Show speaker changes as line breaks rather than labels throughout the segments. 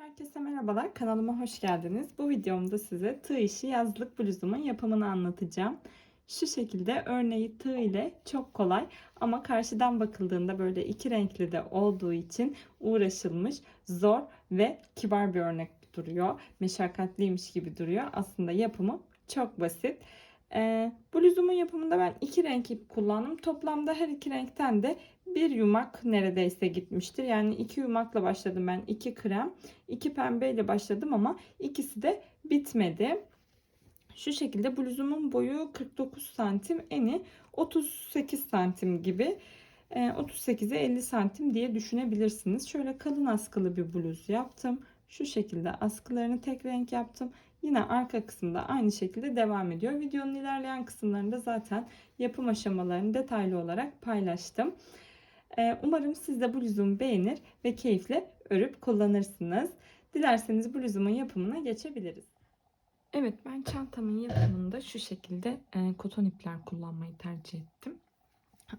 Herkese merhabalar, kanalıma hoş geldiniz. Bu videomda size tığ işi yazlık bluzumun yapımını anlatacağım. Şu şekilde örneği tığ ile çok kolay ama karşıdan bakıldığında böyle iki renkli de olduğu için uğraşılmış, zor ve kibar bir örnek duruyor. Meşakkatliymiş gibi duruyor. Aslında yapımı çok basit. Ee, bluzumun yapımında ben iki renk ip kullandım. Toplamda her iki renkten de bir yumak neredeyse gitmiştir. Yani iki yumakla başladım ben. iki krem, iki pembeyle başladım ama ikisi de bitmedi. Şu şekilde bluzumun boyu 49 santim, eni 38 santim gibi. 38'e 50 santim diye düşünebilirsiniz. Şöyle kalın askılı bir bluz yaptım. Şu şekilde askılarını tek renk yaptım. Yine arka kısımda aynı şekilde devam ediyor. Videonun ilerleyen kısımlarında zaten yapım aşamalarını detaylı olarak paylaştım. Ee, umarım siz de bluzumu beğenir ve keyifle örüp kullanırsınız. Dilerseniz bluzumun yapımına geçebiliriz. Evet ben çantamın yapımında şu şekilde e, koton ipler kullanmayı tercih ettim.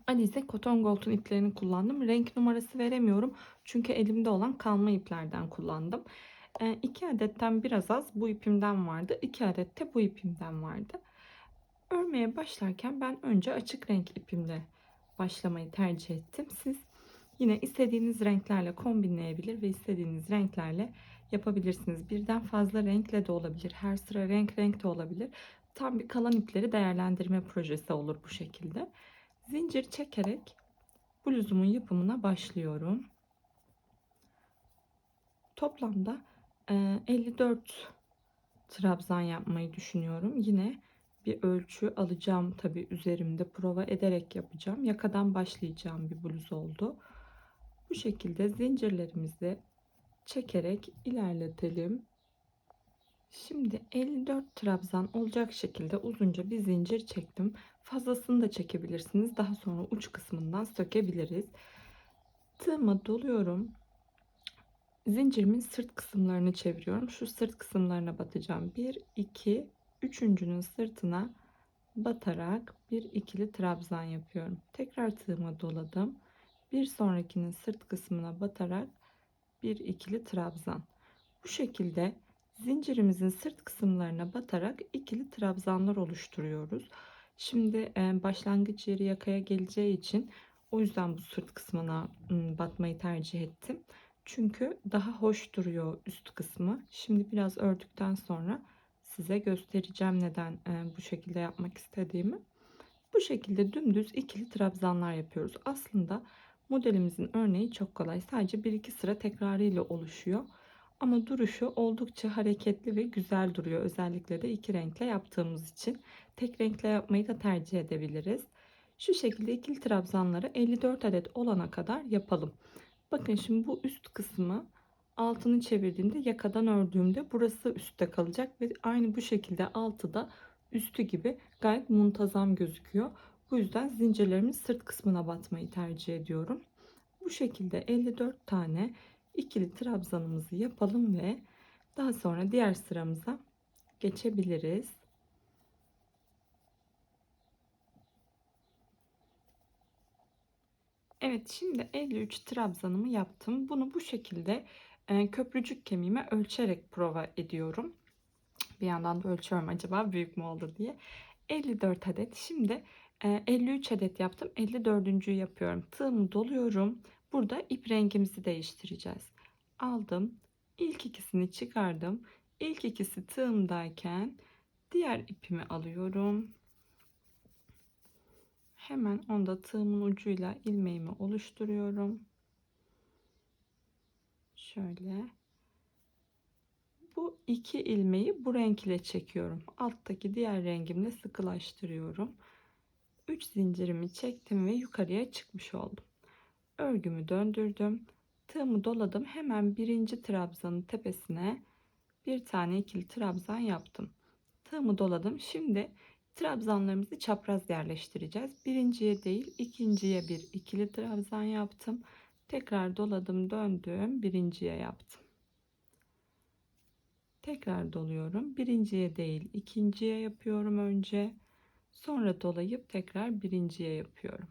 Alize Cotton Gold'un iplerini kullandım. Renk numarası veremiyorum. Çünkü elimde olan kalma iplerden kullandım. 2 adetten biraz az bu ipimden vardı. 2 adet de bu ipimden vardı. Örmeye başlarken ben önce açık renk ipimle başlamayı tercih ettim. Siz yine istediğiniz renklerle kombinleyebilir ve istediğiniz renklerle yapabilirsiniz. Birden fazla renkle de olabilir. Her sıra renk renk de olabilir. Tam bir kalan ipleri değerlendirme projesi olur bu şekilde. Zincir çekerek bluzumun yapımına başlıyorum. Toplamda 54 trabzan yapmayı düşünüyorum. Yine bir ölçü alacağım tabi üzerimde prova ederek yapacağım. Yakadan başlayacağım bir bluz oldu. Bu şekilde zincirlerimizi çekerek ilerletelim. Şimdi 54 trabzan olacak şekilde uzunca bir zincir çektim. Fazlasını da çekebilirsiniz. Daha sonra uç kısmından sökebiliriz. Tığıma doluyorum. Zincirimin sırt kısımlarını çeviriyorum. Şu sırt kısımlarına batacağım. 1, 2, üçüncünün sırtına batarak bir ikili trabzan yapıyorum. Tekrar tığıma doladım. Bir sonrakinin sırt kısmına batarak bir ikili trabzan. Bu şekilde zincirimizin sırt kısımlarına batarak ikili trabzanlar oluşturuyoruz. Şimdi başlangıç yeri yakaya geleceği için o yüzden bu sırt kısmına batmayı tercih ettim. Çünkü daha hoş duruyor üst kısmı. Şimdi biraz ördükten sonra size göstereceğim neden bu şekilde yapmak istediğimi. Bu şekilde dümdüz ikili trabzanlar yapıyoruz. Aslında modelimizin örneği çok kolay. Sadece 1-2 sıra tekrarı ile oluşuyor. Ama duruşu oldukça hareketli ve güzel duruyor. Özellikle de iki renkle yaptığımız için. Tek renkle yapmayı da tercih edebiliriz. Şu şekilde ikili trabzanları 54 adet olana kadar yapalım. Bakın şimdi bu üst kısmı altını çevirdiğimde yakadan ördüğümde burası üstte kalacak ve aynı bu şekilde altı da üstü gibi gayet muntazam gözüküyor. Bu yüzden zincirlerimin sırt kısmına batmayı tercih ediyorum. Bu şekilde 54 tane ikili trabzanımızı yapalım ve daha sonra diğer sıramıza geçebiliriz. Evet şimdi 53 trabzanımı yaptım. Bunu bu şekilde köprücük kemiğime ölçerek prova ediyorum. Bir yandan da ölçüyorum acaba büyük mü oldu diye. 54 adet. Şimdi e, 53 adet yaptım. 54. yapıyorum. Tığımı doluyorum. Burada ip rengimizi değiştireceğiz. Aldım. İlk ikisini çıkardım. İlk ikisi tığımdayken diğer ipimi alıyorum. Hemen onda tığımın ucuyla ilmeğimi oluşturuyorum. Şöyle. Bu iki ilmeği bu renk ile çekiyorum. Alttaki diğer rengimle sıkılaştırıyorum. 3 zincirimi çektim ve yukarıya çıkmış oldum. Örgümü döndürdüm. Tığımı doladım. Hemen birinci trabzanın tepesine bir tane ikili trabzan yaptım. Tığımı doladım. Şimdi trabzanlarımızı çapraz yerleştireceğiz. Birinciye değil ikinciye bir ikili trabzan yaptım. Tekrar doladım döndüm birinciye yaptım. Tekrar doluyorum. Birinciye değil ikinciye yapıyorum önce. Sonra dolayıp tekrar birinciye yapıyorum.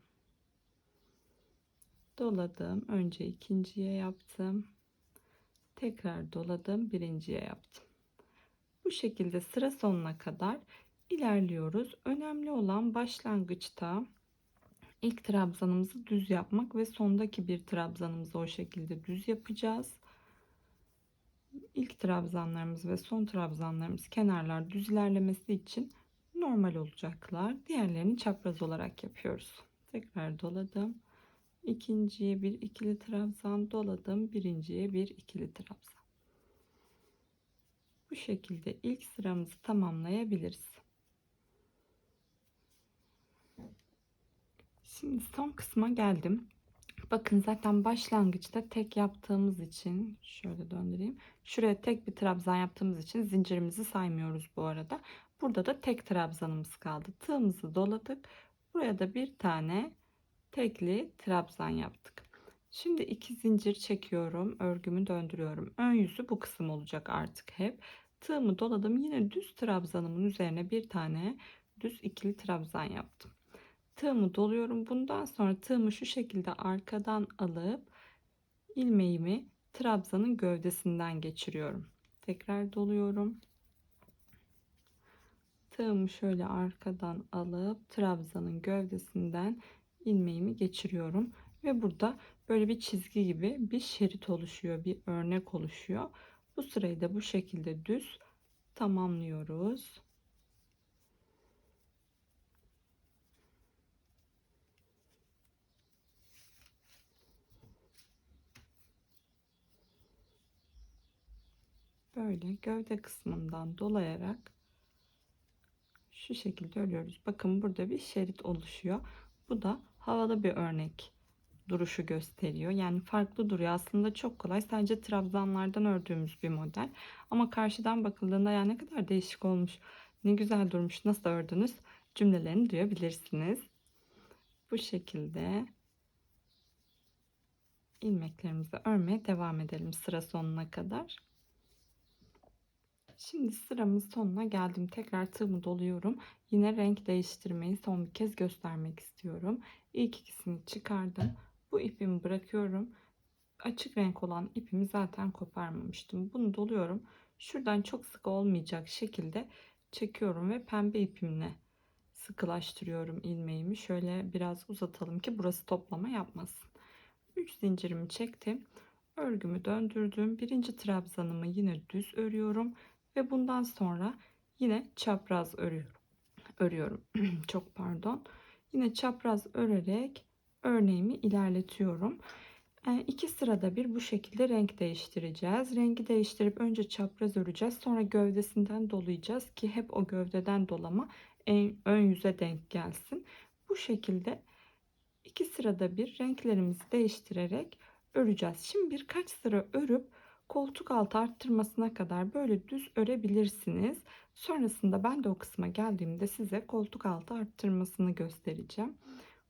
Doladım. Önce ikinciye yaptım. Tekrar doladım. Birinciye yaptım. Bu şekilde sıra sonuna kadar ilerliyoruz. Önemli olan başlangıçta ilk trabzanımızı düz yapmak ve sondaki bir trabzanımızı o şekilde düz yapacağız. İlk trabzanlarımız ve son trabzanlarımız kenarlar düz ilerlemesi için normal olacaklar. Diğerlerini çapraz olarak yapıyoruz. Tekrar doladım. İkinciye bir ikili trabzan doladım. Birinciye bir ikili trabzan. Bu şekilde ilk sıramızı tamamlayabiliriz. Şimdi son kısma geldim. Bakın zaten başlangıçta tek yaptığımız için şöyle döndüreyim. Şuraya tek bir trabzan yaptığımız için zincirimizi saymıyoruz bu arada. Burada da tek trabzanımız kaldı. Tığımızı doladık. Buraya da bir tane tekli trabzan yaptık. Şimdi iki zincir çekiyorum. Örgümü döndürüyorum. Ön yüzü bu kısım olacak artık hep. Tığımı doladım. Yine düz trabzanımın üzerine bir tane düz ikili trabzan yaptım. Tığımı doluyorum. Bundan sonra tığımı şu şekilde arkadan alıp ilmeğimi trabzanın gövdesinden geçiriyorum. Tekrar doluyorum. Tığımı şöyle arkadan alıp trabzanın gövdesinden ilmeğimi geçiriyorum ve burada böyle bir çizgi gibi bir şerit oluşuyor, bir örnek oluşuyor. Bu sırayı da bu şekilde düz tamamlıyoruz. Böyle gövde kısmından dolayarak şu şekilde örüyoruz. Bakın burada bir şerit oluşuyor. Bu da havalı bir örnek duruşu gösteriyor. Yani farklı duruyor. Aslında çok kolay. Sadece trabzanlardan ördüğümüz bir model. Ama karşıdan bakıldığında ya ne kadar değişik olmuş. Ne güzel durmuş. Nasıl ördünüz? Cümlelerini duyabilirsiniz. Bu şekilde ilmeklerimizi örmeye devam edelim sıra sonuna kadar. Şimdi sıramın sonuna geldim. Tekrar tığımı doluyorum. Yine renk değiştirmeyi son bir kez göstermek istiyorum. İlk ikisini çıkardım. Bu ipimi bırakıyorum. Açık renk olan ipimi zaten koparmamıştım. Bunu doluyorum. Şuradan çok sık olmayacak şekilde çekiyorum ve pembe ipimle sıkılaştırıyorum ilmeğimi. Şöyle biraz uzatalım ki burası toplama yapmasın. 3 zincirimi çektim. Örgümü döndürdüm. Birinci trabzanımı yine düz örüyorum ve bundan sonra yine çapraz örüyorum. Örüyorum. Çok pardon. Yine çapraz örerek örneğimi ilerletiyorum. E, iki sırada bir bu şekilde renk değiştireceğiz. Rengi değiştirip önce çapraz öreceğiz. Sonra gövdesinden dolayacağız ki hep o gövdeden dolama en, ön yüze denk gelsin. Bu şekilde iki sırada bir renklerimizi değiştirerek öreceğiz. Şimdi birkaç sıra örüp koltuk altı arttırmasına kadar böyle düz örebilirsiniz. Sonrasında ben de o kısma geldiğimde size koltuk altı arttırmasını göstereceğim.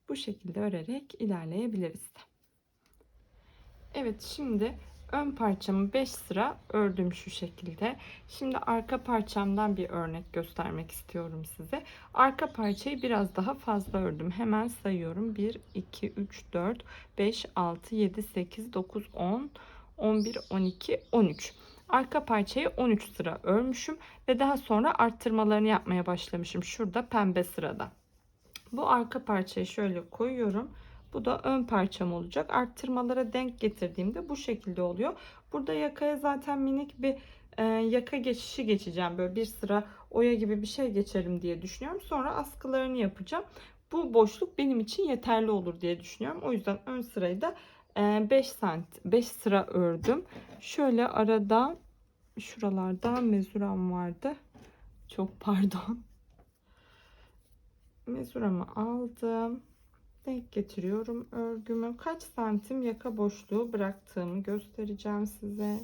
Bu şekilde örerek ilerleyebiliriz. Evet şimdi ön parçamı 5 sıra ördüm şu şekilde. Şimdi arka parçamdan bir örnek göstermek istiyorum size. Arka parçayı biraz daha fazla ördüm. Hemen sayıyorum. 1, 2, 3, 4, 5, 6, 7, 8, 9, 10, 11, 12, 13. Arka parçayı 13 sıra örmüşüm ve daha sonra arttırmalarını yapmaya başlamışım. Şurada pembe sırada. Bu arka parçayı şöyle koyuyorum. Bu da ön parçam olacak. Arttırmalara denk getirdiğimde bu şekilde oluyor. Burada yakaya zaten minik bir e, yaka geçişi geçeceğim. Böyle bir sıra oya gibi bir şey geçerim diye düşünüyorum. Sonra askılarını yapacağım. Bu boşluk benim için yeterli olur diye düşünüyorum. O yüzden ön sırayı da 5 sant 5 sıra ördüm. Şöyle arada şuralarda mezuram vardı. Çok pardon. Mezuramı aldım. Denk getiriyorum örgümü. Kaç santim yaka boşluğu bıraktığımı göstereceğim size.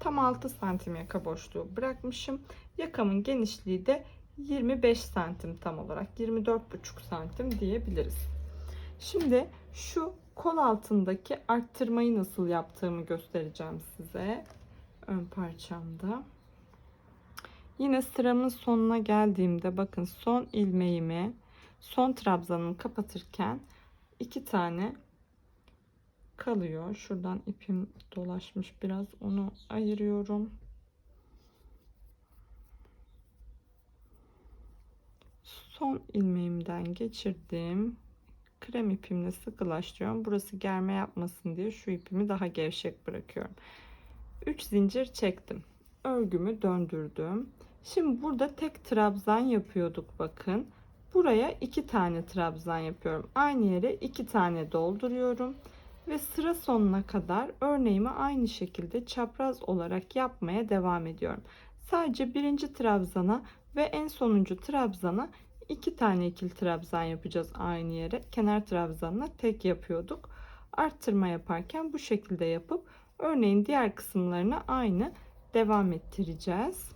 Tam 6 santim yaka boşluğu bırakmışım. Yakamın genişliği de 25 santim tam olarak 24,5 santim diyebiliriz. Şimdi şu kol altındaki arttırmayı nasıl yaptığımı göstereceğim size. Ön parçamda. Yine sıramın sonuna geldiğimde bakın son ilmeğimi son trabzanımı kapatırken iki tane kalıyor. Şuradan ipim dolaşmış biraz onu ayırıyorum. Son ilmeğimden geçirdim. Krem ipimle sıkılaştırıyorum. Burası germe yapmasın diye şu ipimi daha gevşek bırakıyorum. 3 zincir çektim. Örgümü döndürdüm. Şimdi burada tek trabzan yapıyorduk bakın. Buraya iki tane trabzan yapıyorum. Aynı yere iki tane dolduruyorum ve sıra sonuna kadar örneğimi aynı şekilde çapraz olarak yapmaya devam ediyorum. Sadece birinci trabzana ve en sonuncu trabzana iki tane ikili trabzan yapacağız aynı yere. Kenar trabzanına tek yapıyorduk. Arttırma yaparken bu şekilde yapıp örneğin diğer kısımlarına aynı devam ettireceğiz.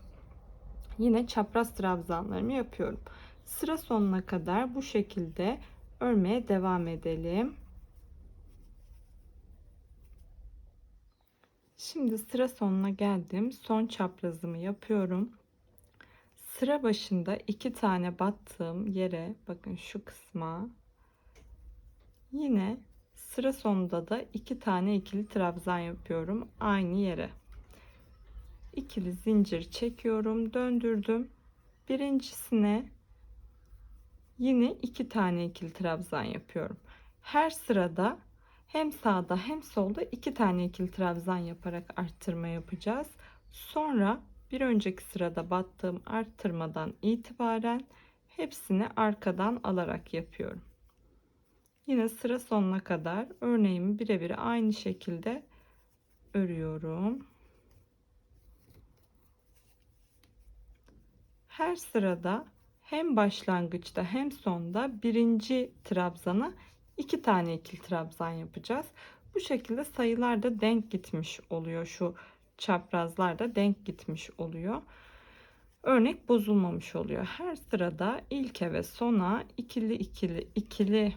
Yine çapraz trabzanlarımı yapıyorum. Sıra sonuna kadar bu şekilde örmeye devam edelim. Şimdi sıra sonuna geldim. Son çaprazımı yapıyorum. Sıra başında iki tane battığım yere bakın şu kısma yine sıra sonunda da iki tane ikili trabzan yapıyorum aynı yere. İkili zincir çekiyorum, döndürdüm. Birincisine yine iki tane ikili trabzan yapıyorum. Her sırada hem sağda hem solda iki tane ikili trabzan yaparak arttırma yapacağız. Sonra bir önceki sırada battığım arttırmadan itibaren hepsini arkadan alarak yapıyorum. Yine sıra sonuna kadar örneğimi birebir aynı şekilde örüyorum. Her sırada hem başlangıçta hem sonda birinci trabzana iki tane ikili trabzan yapacağız. Bu şekilde sayılar da denk gitmiş oluyor. Şu çaprazlar da denk gitmiş oluyor. Örnek bozulmamış oluyor. Her sırada ilke ve sona ikili ikili ikili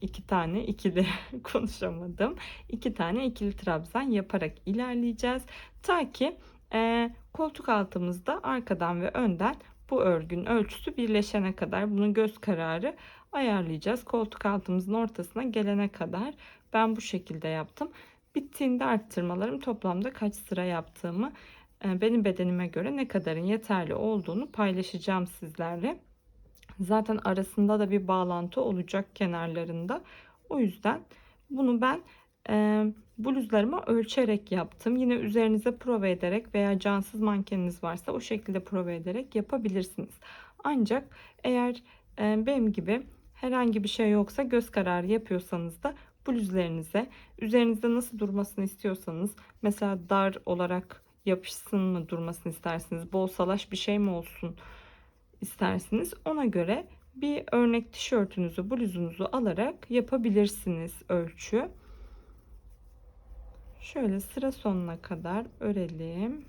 iki tane ikili konuşamadım. iki tane ikili trabzan yaparak ilerleyeceğiz. Ta ki e, koltuk altımızda arkadan ve önden bu örgün ölçüsü birleşene kadar bunu göz kararı ayarlayacağız. Koltuk altımızın ortasına gelene kadar ben bu şekilde yaptım. Bittiğinde arttırmalarım toplamda kaç sıra yaptığımı e, benim bedenime göre ne kadarın yeterli olduğunu paylaşacağım sizlerle. Zaten arasında da bir bağlantı olacak kenarlarında. O yüzden bunu ben e, bluzlarıma ölçerek yaptım. Yine üzerinize prova ederek veya cansız mankeniniz varsa o şekilde prova ederek yapabilirsiniz. Ancak eğer e, benim gibi herhangi bir şey yoksa göz kararı yapıyorsanız da bluzlarınıza üzerinizde nasıl durmasını istiyorsanız mesela dar olarak yapışsın mı durmasını istersiniz bol salaş bir şey mi olsun istersiniz ona göre bir örnek tişörtünüzü bluzunuzu alarak yapabilirsiniz ölçü. Şöyle sıra sonuna kadar örelim.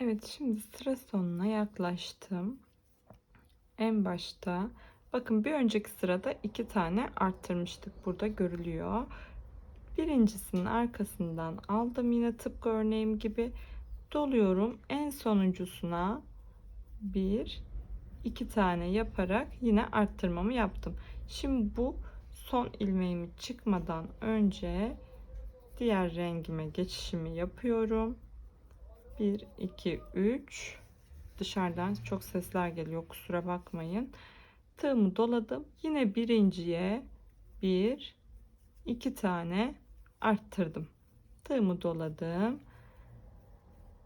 Evet şimdi sıra sonuna yaklaştım. En başta bakın bir önceki sırada iki tane arttırmıştık. Burada görülüyor. Birincisinin arkasından aldım yine tıpkı örneğim gibi. Doluyorum. En sonuncusuna bir iki tane yaparak yine arttırmamı yaptım. Şimdi bu son ilmeğimi çıkmadan önce diğer rengime geçişimi yapıyorum. 1 2 3 dışarıdan çok sesler geliyor kusura bakmayın tığımı doladım. Yine birinciye bir iki tane arttırdım. Tığımı doladım.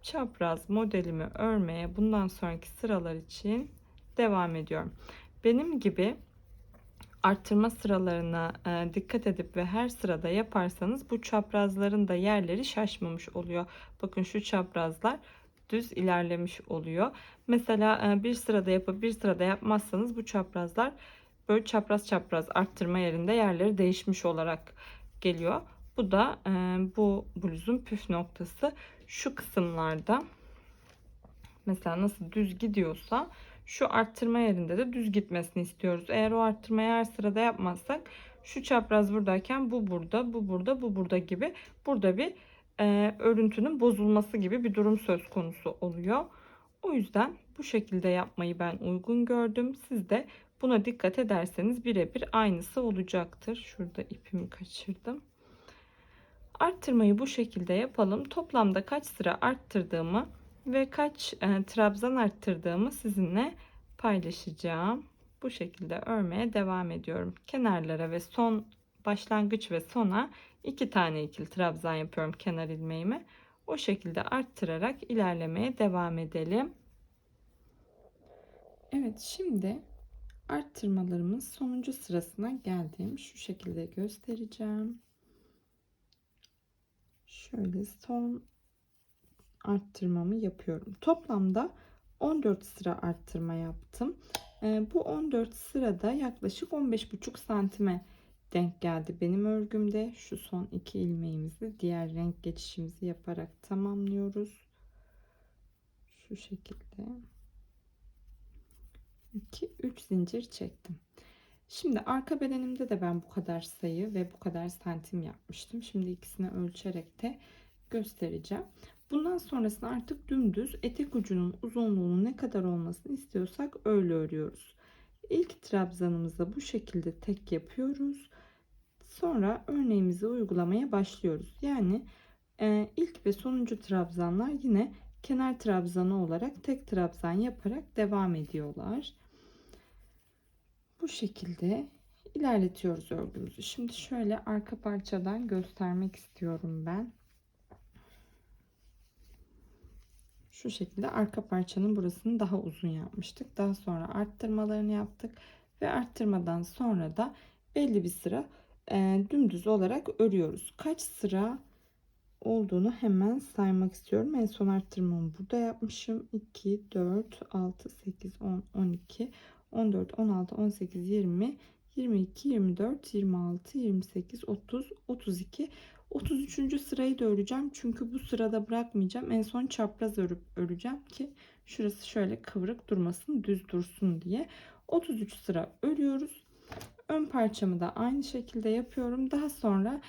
Çapraz modelimi örmeye bundan sonraki sıralar için devam ediyorum. Benim gibi arttırma sıralarına e, dikkat edip ve her sırada yaparsanız bu çaprazların da yerleri şaşmamış oluyor. Bakın şu çaprazlar düz ilerlemiş oluyor. Mesela e, bir sırada yapıp bir sırada yapmazsanız bu çaprazlar böyle çapraz çapraz arttırma yerinde yerleri değişmiş olarak geliyor. Bu da e, bu bluzun püf noktası. Şu kısımlarda mesela nasıl düz gidiyorsa şu arttırma yerinde de düz gitmesini istiyoruz. Eğer o arttırmayı her sırada yapmazsak şu çapraz buradayken bu burada, bu burada, bu burada gibi burada bir e, örüntünün bozulması gibi bir durum söz konusu oluyor. O yüzden bu şekilde yapmayı ben uygun gördüm. Siz de buna dikkat ederseniz birebir aynısı olacaktır. Şurada ipimi kaçırdım. Arttırmayı bu şekilde yapalım. Toplamda kaç sıra arttırdığımı ve kaç e, trabzan arttırdığımı sizinle paylaşacağım. Bu şekilde örmeye devam ediyorum. Kenarlara ve son başlangıç ve sona iki tane ikili trabzan yapıyorum kenar ilmeğimi. O şekilde arttırarak ilerlemeye devam edelim. Evet şimdi arttırmalarımın sonuncu sırasına geldim. Şu şekilde göstereceğim. Şöyle son arttırmamı yapıyorum. Toplamda 14 sıra arttırma yaptım. Ee, bu 14 sırada yaklaşık 15,5 santime denk geldi benim örgümde. Şu son iki ilmeğimizi diğer renk geçişimizi yaparak tamamlıyoruz. Şu şekilde. 2 3 zincir çektim. Şimdi arka bedenimde de ben bu kadar sayı ve bu kadar santim yapmıştım. Şimdi ikisini ölçerek de göstereceğim. Bundan sonrasında artık dümdüz etek ucunun uzunluğunun ne kadar olmasını istiyorsak öyle örüyoruz. İlk trabzanımızda bu şekilde tek yapıyoruz. Sonra örneğimizi uygulamaya başlıyoruz. Yani e, ilk ve sonuncu trabzanlar yine kenar trabzanı olarak tek trabzan yaparak devam ediyorlar. Bu şekilde ilerletiyoruz örgümüzü. Şimdi şöyle arka parçadan göstermek istiyorum ben. Şu şekilde arka parçanın burasını daha uzun yapmıştık. Daha sonra arttırmalarını yaptık ve arttırmadan sonra da belli bir sıra e, dümdüz olarak örüyoruz. Kaç sıra olduğunu hemen saymak istiyorum. En son arttırmamı burada yapmışım. 2, 4, 6, 8, 10, 12, 14, 16, 18, 20, 22, 24, 26, 28, 30, 32, 33. sırayı da öreceğim. Çünkü bu sırada bırakmayacağım. En son çapraz örüp öreceğim ki şurası şöyle kıvrık durmasın, düz dursun diye. 33 sıra örüyoruz. Ön parçamı da aynı şekilde yapıyorum. Daha sonra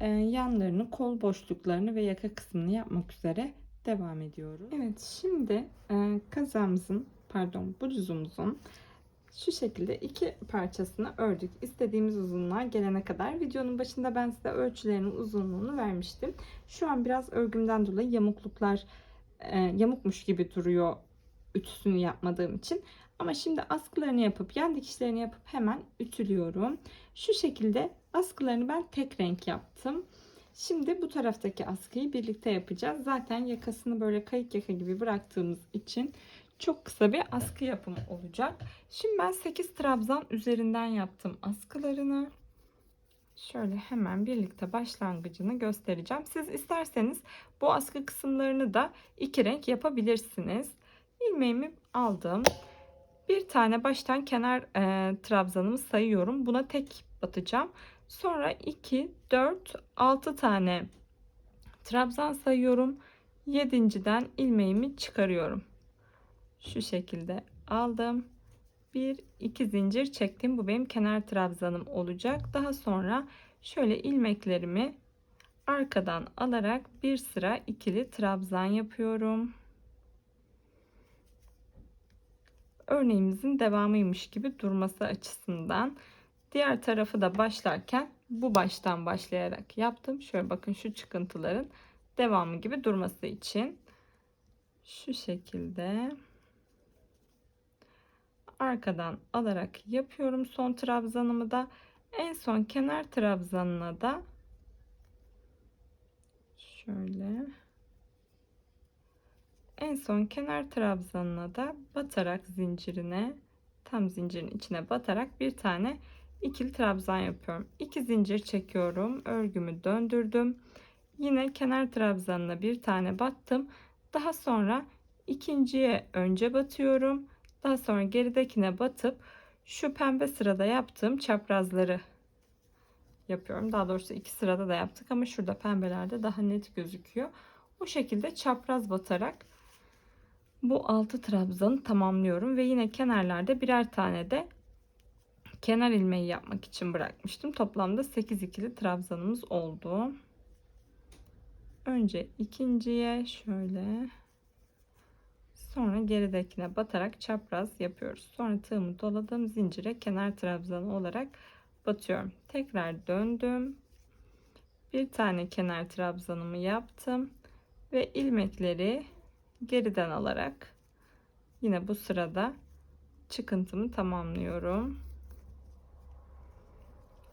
e, yanlarını, kol boşluklarını ve yaka kısmını yapmak üzere devam ediyoruz. Evet, şimdi e, kazamızın, pardon, bluzumuzun şu şekilde iki parçasını ördük. İstediğimiz uzunluğa gelene kadar. Videonun başında ben size ölçülerinin uzunluğunu vermiştim. Şu an biraz örgümden dolayı yamukluklar e, yamukmuş gibi duruyor ütüsünü yapmadığım için. Ama şimdi askılarını yapıp yan dikişlerini yapıp hemen ütülüyorum. Şu şekilde askılarını ben tek renk yaptım. Şimdi bu taraftaki askıyı birlikte yapacağız. Zaten yakasını böyle kayık yaka gibi bıraktığımız için çok kısa bir askı yapımı olacak. Şimdi ben 8 trabzan üzerinden yaptım askılarını. Şöyle hemen birlikte başlangıcını göstereceğim. Siz isterseniz bu askı kısımlarını da iki renk yapabilirsiniz. İlmeğimi aldım. Bir tane baştan kenar e, trabzanımı sayıyorum. Buna tek batacağım. Sonra 2, 4, 6 tane trabzan sayıyorum. Yedinciden ilmeğimi çıkarıyorum. Şu şekilde aldım. Bir iki zincir çektim. Bu benim kenar trabzanım olacak. Daha sonra şöyle ilmeklerimi arkadan alarak bir sıra ikili trabzan yapıyorum. Örneğimizin devamıymış gibi durması açısından. Diğer tarafı da başlarken bu baştan başlayarak yaptım. Şöyle bakın şu çıkıntıların devamı gibi durması için. Şu şekilde arkadan alarak yapıyorum son trabzanımı da. En son kenar trabzanına da şöyle en son kenar trabzanına da batarak zincirine tam zincirin içine batarak bir tane ikili trabzan yapıyorum. 2 zincir çekiyorum. Örgümü döndürdüm. Yine kenar trabzanına bir tane battım. Daha sonra ikinciye önce batıyorum. Daha sonra geridekine batıp şu pembe sırada yaptığım çaprazları yapıyorum. Daha doğrusu iki sırada da yaptık ama şurada pembelerde daha net gözüküyor. O şekilde çapraz batarak bu altı trabzanı tamamlıyorum ve yine kenarlarda birer tane de kenar ilmeği yapmak için bırakmıştım. Toplamda 8 ikili trabzanımız oldu. Önce ikinciye şöyle sonra geridekine batarak çapraz yapıyoruz. Sonra tığımı doladım zincire kenar trabzanı olarak batıyorum. Tekrar döndüm. Bir tane kenar trabzanımı yaptım ve ilmekleri geriden alarak yine bu sırada çıkıntımı tamamlıyorum.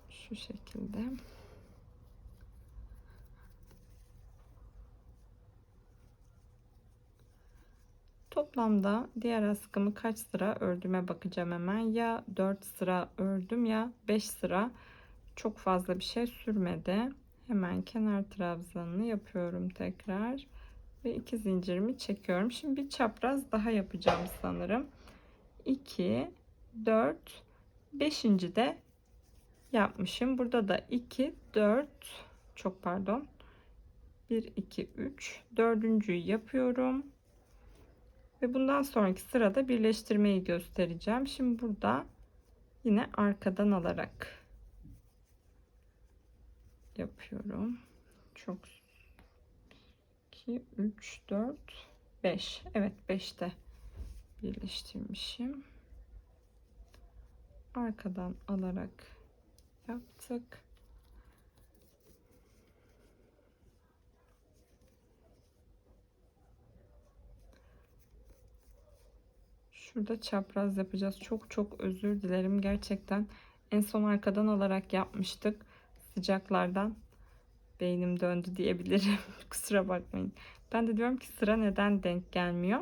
Şu şekilde. Toplamda diğer askımı kaç sıra ördüğüme bakacağım hemen. Ya 4 sıra ördüm ya 5 sıra. Çok fazla bir şey sürmedi. Hemen kenar trabzanını yapıyorum tekrar. Ve iki zincirimi çekiyorum. Şimdi bir çapraz daha yapacağım sanırım. 2, 4, 5. de yapmışım. Burada da 2, 4, çok pardon. 1, 2, 3, dördüncüyü yapıyorum. Ve bundan sonraki sırada birleştirmeyi göstereceğim. Şimdi burada yine arkadan alarak yapıyorum. Çok 2 3 4 5. Evet 5'te birleştirmişim. Arkadan alarak yaptık. Şurada çapraz yapacağız. Çok çok özür dilerim. Gerçekten en son arkadan alarak yapmıştık. Sıcaklardan beynim döndü diyebilirim. Kusura bakmayın. Ben de diyorum ki sıra neden denk gelmiyor.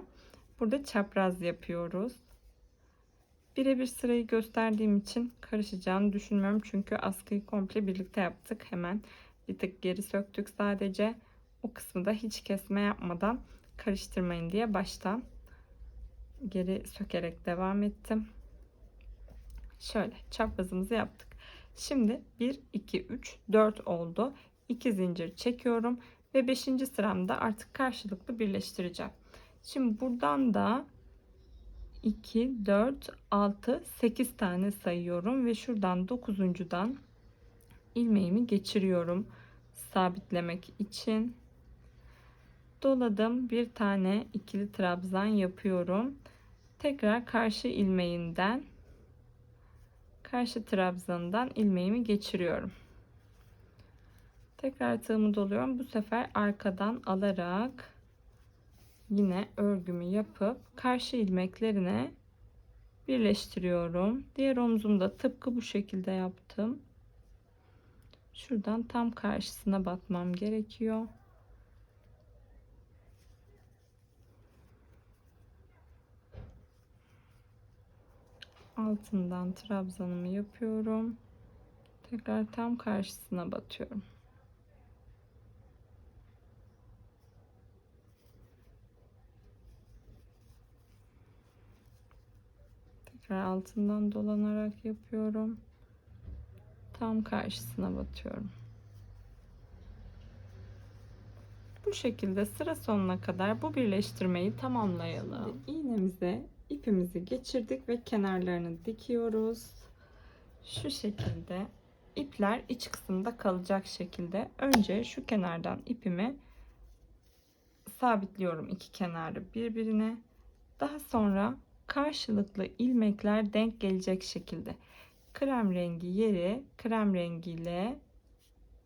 Burada çapraz yapıyoruz. Birebir sırayı gösterdiğim için karışacağını düşünmüyorum. Çünkü askıyı komple birlikte yaptık. Hemen bir tık geri söktük sadece. O kısmı da hiç kesme yapmadan karıştırmayın diye baştan geri sökerek devam ettim. Şöyle çaprazımızı yaptık. Şimdi 1 2 3 4 oldu. 2 zincir çekiyorum ve 5. sıramda artık karşılıklı birleştireceğim. Şimdi buradan da 2 4 6 8 tane sayıyorum ve şuradan 9.dan ilmeğimi geçiriyorum sabitlemek için doladım bir tane ikili trabzan yapıyorum tekrar karşı ilmeğinden karşı trabzanından ilmeğimi geçiriyorum tekrar tığımı doluyorum bu sefer arkadan alarak yine örgümü yapıp karşı ilmeklerine birleştiriyorum diğer omzumda tıpkı bu şekilde yaptım şuradan tam karşısına batmam gerekiyor altından trabzanımı yapıyorum. Tekrar tam karşısına batıyorum. Tekrar altından dolanarak yapıyorum. Tam karşısına batıyorum. Bu şekilde sıra sonuna kadar bu birleştirmeyi tamamlayalım. Şimdi iğnemize ipimizi geçirdik ve kenarlarını dikiyoruz. Şu şekilde ipler iç kısımda kalacak şekilde önce şu kenardan ipimi sabitliyorum iki kenarı birbirine. Daha sonra karşılıklı ilmekler denk gelecek şekilde krem rengi yeri krem rengiyle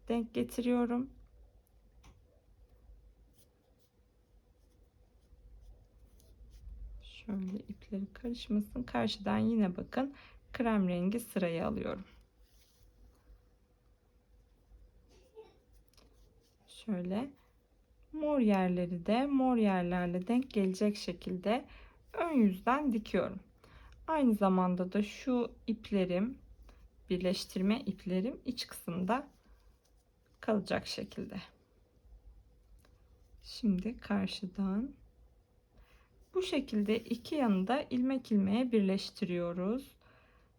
denk getiriyorum. Şöyle ipleri karışmasın. Karşıdan yine bakın krem rengi sırayı alıyorum. Şöyle mor yerleri de mor yerlerle denk gelecek şekilde ön yüzden dikiyorum. Aynı zamanda da şu iplerim birleştirme iplerim iç kısımda kalacak şekilde. Şimdi karşıdan bu şekilde iki yanında ilmek ilmeğe birleştiriyoruz.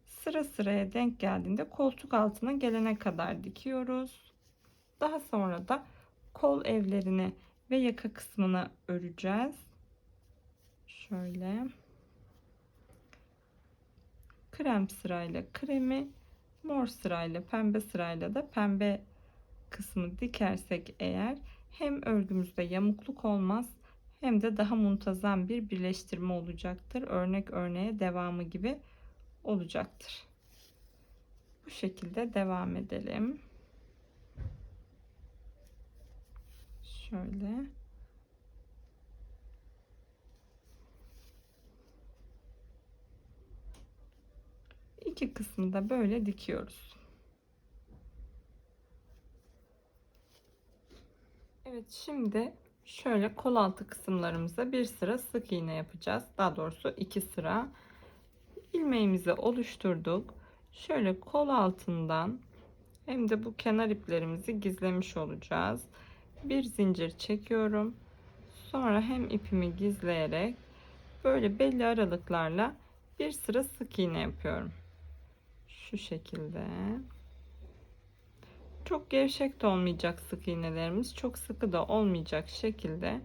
Sıra sıraya denk geldiğinde koltuk altına gelene kadar dikiyoruz. Daha sonra da kol evlerini ve yaka kısmını öreceğiz. Şöyle. Krem sırayla kremi, mor sırayla pembe sırayla da pembe kısmı dikersek eğer hem örgümüzde yamukluk olmaz hem de daha muntazam bir birleştirme olacaktır. Örnek örneğe devamı gibi olacaktır. Bu şekilde devam edelim. Şöyle. İki kısmı da böyle dikiyoruz. Evet şimdi şöyle kol altı kısımlarımıza bir sıra sık iğne yapacağız. Daha doğrusu iki sıra. ilmeğimizi oluşturduk. Şöyle kol altından hem de bu kenar iplerimizi gizlemiş olacağız. Bir zincir çekiyorum. Sonra hem ipimi gizleyerek böyle belli aralıklarla bir sıra sık iğne yapıyorum. Şu şekilde. Çok gevşek de olmayacak sık iğnelerimiz. Çok sıkı da olmayacak şekilde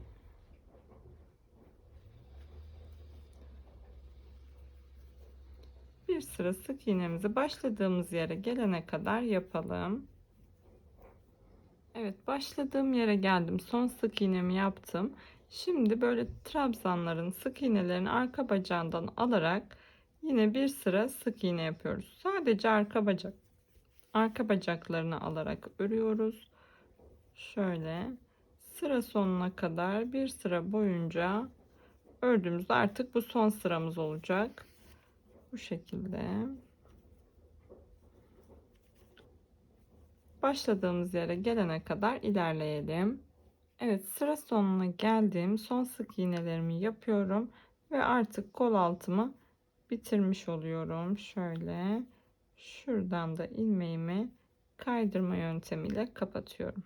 bir sıra sık iğnemizi başladığımız yere gelene kadar yapalım. Evet başladığım yere geldim. Son sık iğnemi yaptım. Şimdi böyle trabzanların sık iğnelerini arka bacağından alarak yine bir sıra sık iğne yapıyoruz. Sadece arka bacak arka bacaklarını alarak örüyoruz. Şöyle sıra sonuna kadar bir sıra boyunca ördüğümüz artık bu son sıramız olacak. Bu şekilde. Başladığımız yere gelene kadar ilerleyelim. Evet sıra sonuna geldim. Son sık iğnelerimi yapıyorum ve artık kol altımı bitirmiş oluyorum. Şöyle şuradan da ilmeğimi kaydırma yöntemiyle kapatıyorum.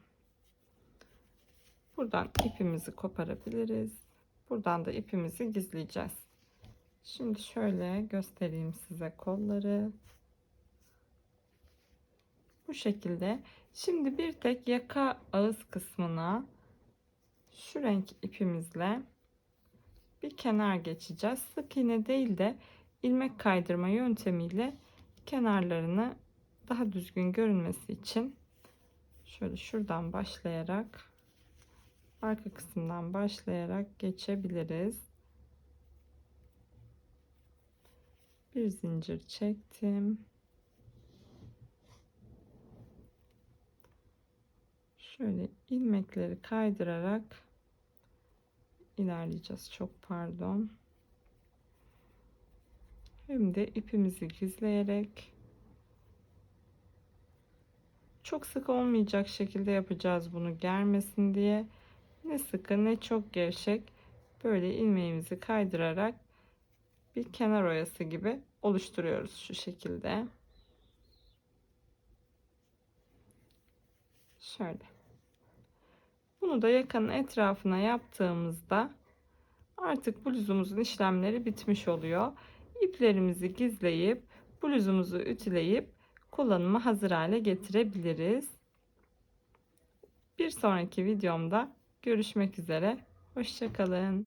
Buradan ipimizi koparabiliriz. Buradan da ipimizi gizleyeceğiz. Şimdi şöyle göstereyim size kolları. Bu şekilde. Şimdi bir tek yaka ağız kısmına şu renk ipimizle bir kenar geçeceğiz. Sık iğne değil de ilmek kaydırma yöntemiyle kenarlarını daha düzgün görünmesi için şöyle şuradan başlayarak arka kısımdan başlayarak geçebiliriz. Bir zincir çektim. Şöyle ilmekleri kaydırarak ilerleyeceğiz. Çok pardon. Hem de ipimizi gizleyerek çok sık olmayacak şekilde yapacağız bunu germesin diye. Ne sıkı ne çok gevşek böyle ilmeğimizi kaydırarak bir kenar oyası gibi oluşturuyoruz şu şekilde. Şöyle. Bunu da yakanın etrafına yaptığımızda artık bluzumuzun işlemleri bitmiş oluyor. İplerimizi gizleyip bluzumuzu ütüleyip kullanıma hazır hale getirebiliriz. Bir sonraki videomda görüşmek üzere. Hoşçakalın.